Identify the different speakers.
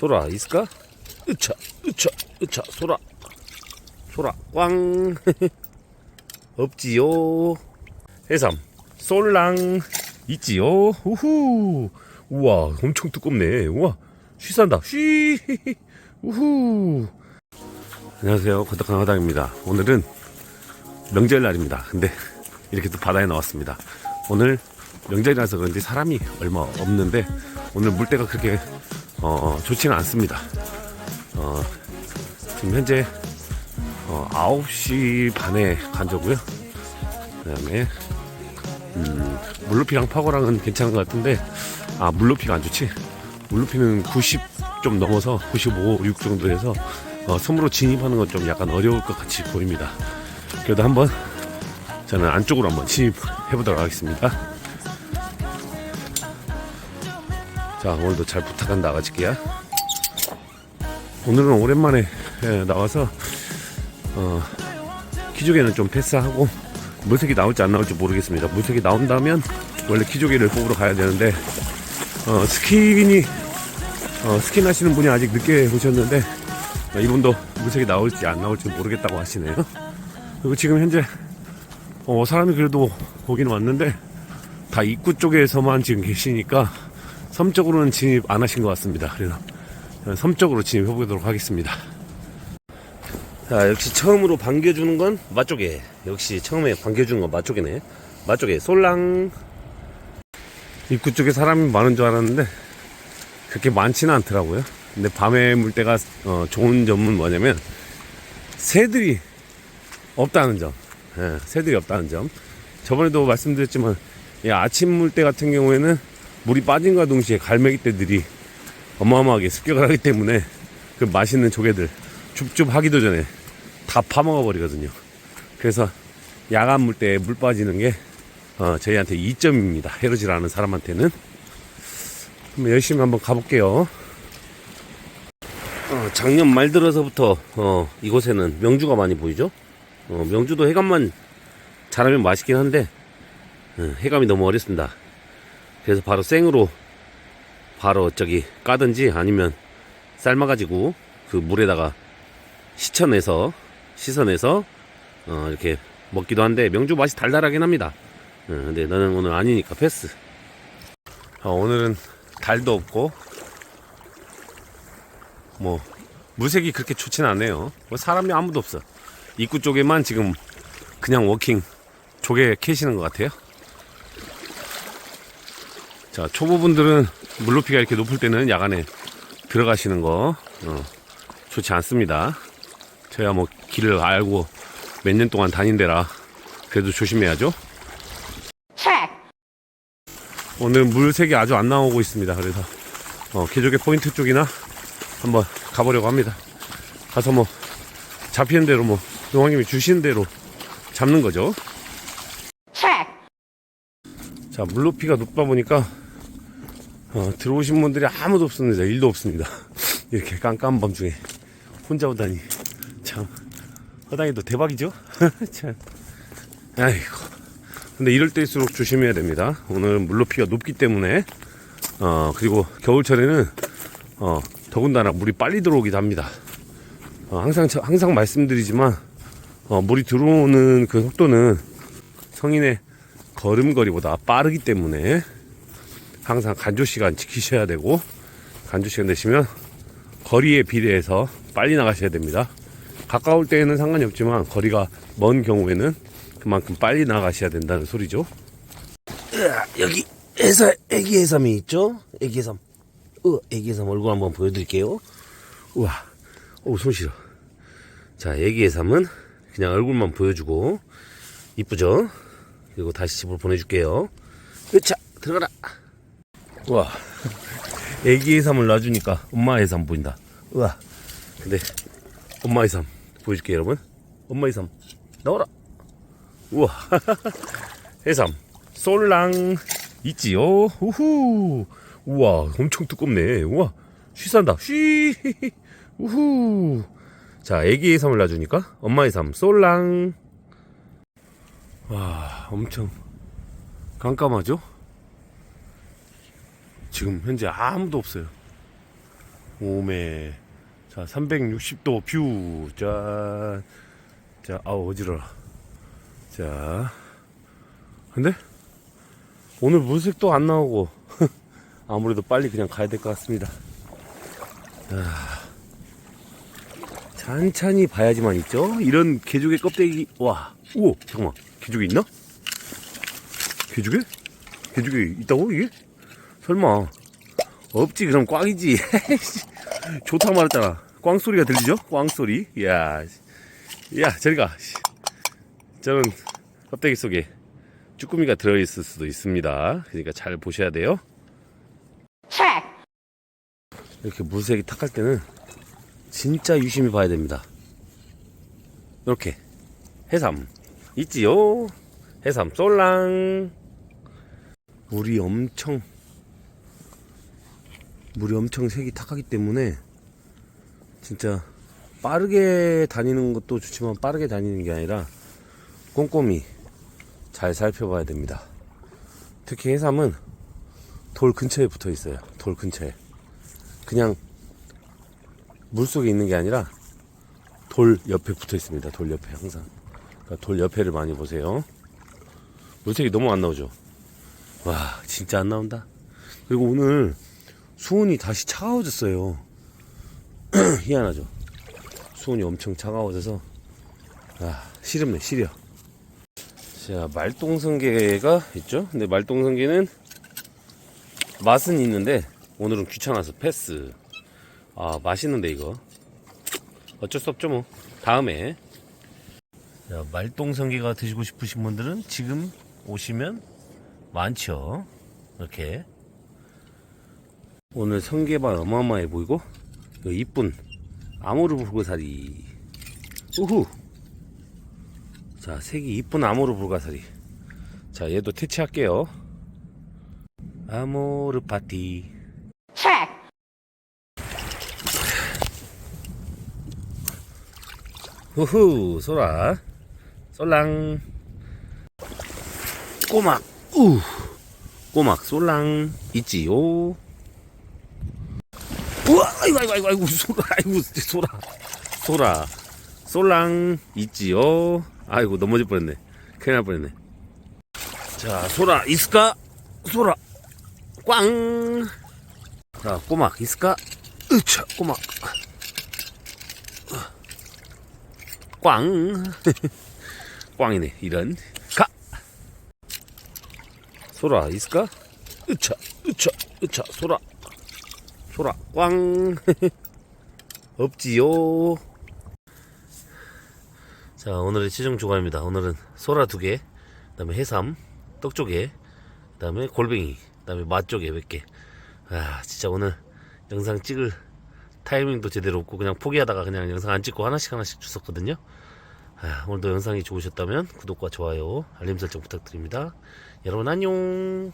Speaker 1: 소라 있을까? 으차 으차 으차 소라. 소라 꽝. 없지요. 해삼 솔랑. 있지요. 우후. 우와 엄청 두껍네. 우와 쉬산다. 쉬. 우후. 안녕하세요. 고독한 화당입니다. 오늘은 명절 날입니다. 근데 이렇게 또 바다에 나왔습니다. 오늘 명절이라서 그런지 사람이 얼마 없는데 오늘 물때가 그렇게 어, 좋지는 않습니다. 어, 지금 현재 어, 9시 반에 간저고요. 그 다음에 음, 물높이랑 파고랑은 괜찮은 것 같은데 아 물높이가 안 좋지? 물높이는 90 좀 넘어서 95, 6 정도 돼서 어, 섬으로 진입하는 건 좀 약간 어려울 것 같이 보입니다. 그래도 한번 저는 안쪽으로 한번 진입해 보도록 하겠습니다 자 오늘도 잘 부탁한다 아가지끼야 오늘은 오랜만에 예, 나와서 어, 기조개는 좀 패스하고 물색이 나올지 안 나올지 모르겠습니다. 물색이 나온다면 원래 기조개를 뽑으러 가야 되는데 어, 스킨이 어, 스킨 하시는 분이 아직 늦게 오셨는데 어, 이분도 물색이 나올지 안 나올지 모르겠다고 하시네요. 그리고 지금 현재 어, 사람이 그래도 보기는 왔는데 다 입구 쪽에서만 지금 계시니까 섬 쪽으로는 진입 안 하신 것 같습니다. 그래서 섬 쪽으로 진입해 보도록 하겠습니다. 자, 역시 처음으로 반겨주는 건 맛조개. 역시 처음에 반겨주는 건 맛조개네. 맛조개, 솔랑. 입구 쪽에 사람이 많은 줄 알았는데, 그렇게 많지는 않더라고요. 근데 밤에 물 때가 어, 좋은 점은 뭐냐면, 새들이 없다는 점. 예, 새들이 없다는 점. 저번에도 말씀드렸지만, 이 아침 물때 같은 경우에는 물이 빠진과 동시에 갈매기 떼들이 어마어마하게 습격을 하기 때문에 그 맛있는 조개들 줍줍 하기도 전에 다 파먹어 버리거든요. 그래서 야간 물 때 물 빠지는 게 어, 저희한테 이점입니다. 헤르질 않은 사람한테는. 한번 열심히 한번 가볼게요. 어, 작년 말 들어서부터 어, 이곳에는 명주가 많이 보이죠. 어, 명주도 해감만 잘하면 맛있긴 한데 어, 해감이 너무 어렵습니다. 그래서 바로 생으로 바로 저기 까든지 아니면 삶아가지고 그 물에다가 시쳐내서 씻어내서 어 이렇게 먹기도 한데 명주 맛이 달달하긴 합니다. 어, 근데 나는 오늘 아니니까 패스. 어, 오늘은 달도 없고 뭐 물색이 그렇게 좋진 않네요. 뭐 사람이 아무도 없어. 입구 쪽에만 지금 그냥 워킹 조개 캐시는 것 같아요. 자 초보분들은 물 높이가 이렇게 높을 때는 야간에 들어가시는 거 어, 좋지 않습니다. 저야 뭐 길을 알고 몇 년 동안 다닌 데라 그래도 조심해야죠. 오늘 물색이 아주 안 나오고 있습니다. 그래서 어, 개조개 포인트 쪽이나 한번 가보려고 합니다. 가서 뭐 잡히는 대로 뭐 용왕님이 주시는 대로 잡는 거죠. 자 물높이가 높다 보니까 어, 들어오신 분들이 아무도 없습니다. 일도 없습니다. 이렇게 깜깜한 밤중에 혼자 오다니 참 허당이도 대박이죠? 참 아이고 근데 이럴 때일수록 조심해야 됩니다. 오늘 물높이가 높기 때문에 어 그리고 겨울철에는 어 더군다나 물이 빨리 들어오기도 합니다. 어, 항상 저- 항상 말씀드리지만 어, 물이 들어오는 그 속도는 성인의 걸음걸이보다 빠르기 때문에 항상 간조 시간 지키셔야 되고 간조 시간 되시면 거리에 비례해서 빨리 나가셔야 됩니다. 가까울 때에는 상관이 없지만 거리가 먼 경우에는 그만큼 빨리 나가셔야 된다는 소리죠. 여기 해삼, 애기 해삼이 있죠? 애기 해삼. 어, 애기 해삼 얼굴 한번 보여드릴게요. 우와, 오, 손 시려. 자, 애기 해삼은 그냥 얼굴만 보여주고 이쁘죠? 그리고 다시 집으로 보내줄게요. 으차, 들어가라. 우와, 애기 해삼을 놔주니까 엄마 해삼 보인다. 우와, 근데 엄마 해삼 보여줄게요, 여러분. 엄마 해삼 나와라. 우와, 해삼 솔랑 있지요. 우후, 우와, 엄청 두껍네. 우와, 쉬산다. 쉬, 우후. 자, 애기 해삼을 놔주니까 엄마 해삼 솔랑. 와, 엄청 깜깜하죠? 지금 현재 아무도 없어요. 오메. 자, 360도 뷰. 짠. 자, 아우, 어지러워. 자. 근데? 오늘 물색도 안 나오고. 아무래도 빨리 그냥 가야 될 것 같습니다. 아, 찬찬히 봐야지만 있죠? 이런 개조개 껍데기, 와. 우와, 잠깐만. 개조개 있나? 개조개? 개조개 있다고, 이게? 설마. 없지, 그럼 꽝이지. 좋다고 말했잖아. 꽝 소리가 들리죠? 꽝 소리. 야, 야, 저리 가. 씨. 저는 껍데기 속에 쭈꾸미가 들어있을 수도 있습니다. 그러니까 잘 보셔야 돼요. 이렇게 물색이 탁할 때는 진짜 유심히 봐야 됩니다. 이렇게 해삼 있지요? 해삼 쏠랑 물이 엄청 물이 엄청 색이 탁하기 때문에 진짜 빠르게 다니는 것도 좋지만 빠르게 다니는 게 아니라 꼼꼼히 잘 살펴봐야 됩니다. 특히 해삼은 돌 근처에 붙어 있어요. 돌 근처에. 그냥 물 속에 있는 게 아니라 돌 옆에 붙어 있습니다. 돌 옆에 항상. 그러니까 돌 옆에를 많이 보세요. 물색이 너무 안 나오죠. 와, 진짜 안 나온다. 그리고 오늘 수온이 다시 차가워졌어요. 희한하죠. 수온이 엄청 차가워져서 아, 시렵네, 시려. 자, 말똥성게가 있죠. 근데 말똥성게는 맛은 있는데 오늘은 귀찮아서 패스. 아 맛있는데 이거. 어쩔 수 없죠 뭐. 다음에. 자, 말똥성게가 드시고 싶으신 분들은 지금 오시면 많죠. 이렇게. 오늘 성게발 어마어마해 보이고 이쁜 아모르 불가사리. 우후. 자 색이 이쁜 아모르 불가사리. 자 얘도 퇴치할게요. 아모르 파티. 후후, 소라. 쏠랑. 꼬막, 우. 꼬막, 쏠랑. 있지요. 우와, 아이고, 아이고, 아이고, 아이고, 소라, 아이고, 소라. 소라. 쏠랑. 있지요. 아이고, 넘어질 뻔했네. 큰일 날 뻔했네. 자, 소라, 있을까? 소라. 꽝. 자, 꼬막, 있을까? 으차, 꼬막. 꽝. 꽝이네, 이런. 가! 소라, 있을까? 으차, 으차, 으차, 소라. 소라, 꽝. 없지요. 자, 오늘의 최종 조과입니다. 오늘은 소라 두 개, 그 다음에 해삼, 떡 조개, 그 다음에 골뱅이, 그 다음에 맛 조개 몇 개. 아, 진짜 오늘 영상 찍을 타이밍도 제대로 없고 그냥 포기하다가 그냥 영상 안 찍고 하나씩 하나씩 줬었거든요. 아, 오늘도 영상이 좋으셨다면 구독과 좋아요, 알림 설정 부탁드립니다. 여러분 안녕.